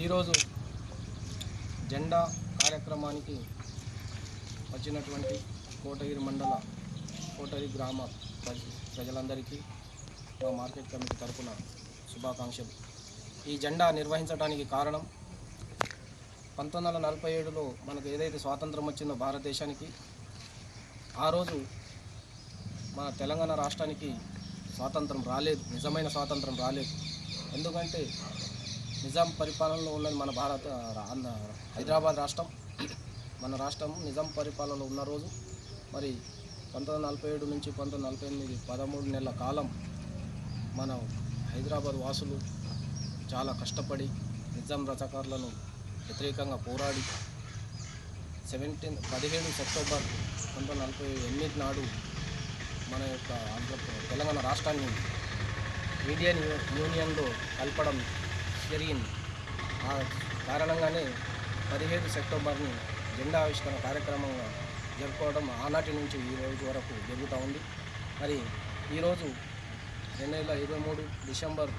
ఈరోజు జెండా కార్యక్రమానికి వచ్చినటువంటి కోటగిరి మండల కోటగిరి గ్రామ ప్రజలందరికీ మా మార్కెట్ కమిటీ తరఫున శుభాకాంక్షలు. ఈ జెండా నిర్వహించడానికి కారణం పంతొమ్మిది వందల నలభై ఏడులో మనకు ఏదైతే స్వాతంత్రం వచ్చిందో భారతదేశానికి ఆ రోజు మన తెలంగాణ రాష్ట్రానికి స్వాతంత్రం రాలేదు నిజమైన స్వాతంత్రం రాలేదు. ఎందుకంటే నిజాం పరిపాలనలో ఉన్నది మన భారత హైదరాబాద్ రాష్ట్రం. మన రాష్ట్రం నిజాం పరిపాలనలో ఉన్న రోజు. మరి పంతొమ్మిది నలభై ఏడు నుంచి పంతొమ్మిది నలభై ఎనిమిది పదమూడు నెలల కాలం మన హైదరాబాద్ వాసులు చాలా కష్టపడి నిజాం రచకారులను వ్యతిరేకంగా పోరాడి సెవెంటీన్ పదిహేడు సెప్టెంబర్ పంతొమ్మిది నలభై ఎనిమిది నాడు మన యొక్క ఆంధ్ర తెలంగాణ రాష్ట్రాన్ని ఇండియన్ యూనియన్లో కలపడం జరిగింది. ఆ కారణంగానే పదిహేడు సెప్టెంబర్ని జెండా ఆవిష్కరణ కార్యక్రమంగా జరుపుకోవడం ఆనాటి నుంచి ఈ రోజు వరకు జరుగుతూ ఉంది. మరి ఈరోజు రెండు వేల ఇరవై మూడు డిసెంబర్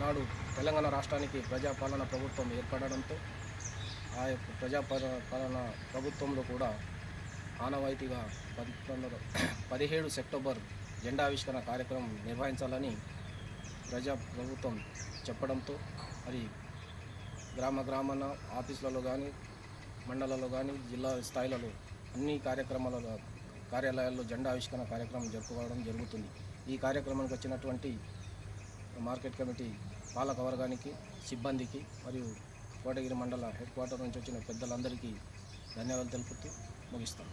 నాడు తెలంగాణ రాష్ట్రానికి ప్రజాపాలన ప్రభుత్వం ఏర్పడడంతో ఆ యొక్క ప్రజాపాలన ప్రభుత్వంలో కూడా ఆనవాయితీగా పంతొమ్మిది పదిహేడు సెప్టెంబర్ జెండా ఆవిష్కరణ కార్యక్రమం నిర్వహించాలని ప్రజా ప్రభుత్వం చెప్పడంతో మరి గ్రామ గ్రామాన ఆఫీసులలో కానీ మండలాల్లో కానీ జిల్లా స్థాయిలలో అన్ని కార్యక్రమాలలో కార్యాలయాల్లో జెండా ఆవిష్కరణ కార్యక్రమం జరుపుకోవడం జరుగుతుంది. ఈ కార్యక్రమానికి వచ్చినటువంటి మార్కెట్ కమిటీ పాలక వర్గానికి సిబ్బందికి మరియు కోటగిరి మండల హెడ్ క్వార్టర్ నుంచి వచ్చిన పెద్దలందరికీ ధన్యవాదాలు తెలుపుతూ ముగిస్తాను.